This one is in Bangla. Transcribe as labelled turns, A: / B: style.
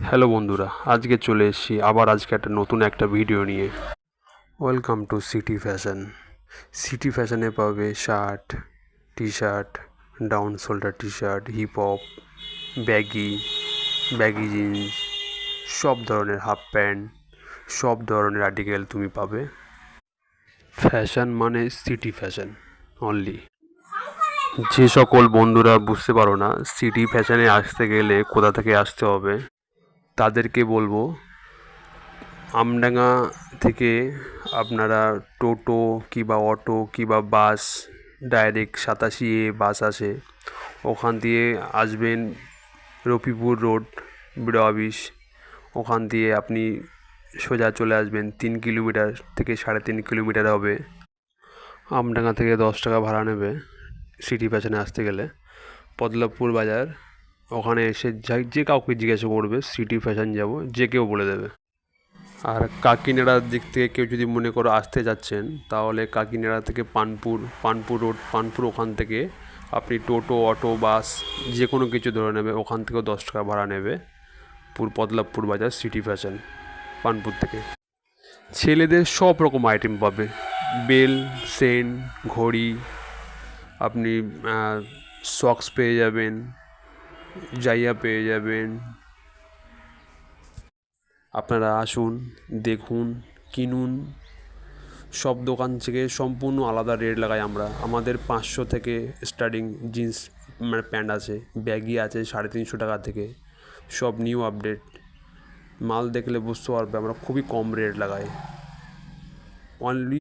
A: হ্যালো বন্ধুরা, আজকে চলে এসেছি আবার আজকে একটা নতুন একটা ভিডিও নিয়ে। Welcome to city fashion city ফ্যাশনে পাবে shirt T shirt down shoulder T shirt hip hop baggy baggy jeans সব ধরনের হাফ প্যান্ট সব ধরনের আর্টিকেল তুমি পাবে। ফ্যাশন মানে সিটি ফ্যাশন অনলি যে সকল বন্ধুরা বুঝতে পারো না সিটি ফ্যাশনে আসতে গেলে কোথা থেকে আসতে হবে? তাদেরকে বলব, আমডাঙ্গা থেকে আপনারা টোটো কিংবা অটো কিংবা বাস, ডাইরেক্ট সাতাশি এ বাস আসে। ওখান দিয়ে আসবেন রফিপুর রোড, বিডো অফিস। ওখান দিয়ে আপনি সোজা চলে আসবেন তিন কিলোমিটার থেকে সাড়ে তিন কিলোমিটার হবে। আমডাঙ্গা থেকে দশ টাকা ভাড়া নেবে সিটি ফ্যাশনে আসতে গেলে। পদলাপুর বাজার ওখানে এসে যাই, যে কাউকে জিজ্ঞাসা করবে সিটি ফ্যাশন যাব, যে কেউ বলে দেবে। আর কাকিনাড়ার দিক থেকে কেউ যদি মনে করো আসতে যাচ্ছেন, তাহলে কাকিনাড়া থেকে পানপুর পানপুর রোড, পানপুর ওখান থেকে আপনি টোটো, অটো, বাস, যে কোনো কিছু ধরে নেবে, ওখান থেকেও দশ টাকা ভাড়া নেবে। পুর পদলাপুর বাজার সিটি ফ্যাশন পানপুর থেকে। ছেলেদের সব রকম আইটেম পাবে। বেল সেন ঘড়ি, আপনি সক্স পেয়ে যাবেন। জাইয়া পেয়ে যাবেন। আপনারা আসুন, দেখুন, কিনুন। সব দোকান থেকে সম্পূর্ণ আলাদা রেট লাগাই আমরা। আমাদের পাঁচশো থেকে স্টার্টিং জিন্স মানে প্যান্ট আছে ব্যাগি আছে সাড়ে তিনশো টাকা থেকে। সব নিউ আপডেট মাল দেখলে বুঝতে পারবে, আমরা খুবই কম রেট লাগাই। অনলি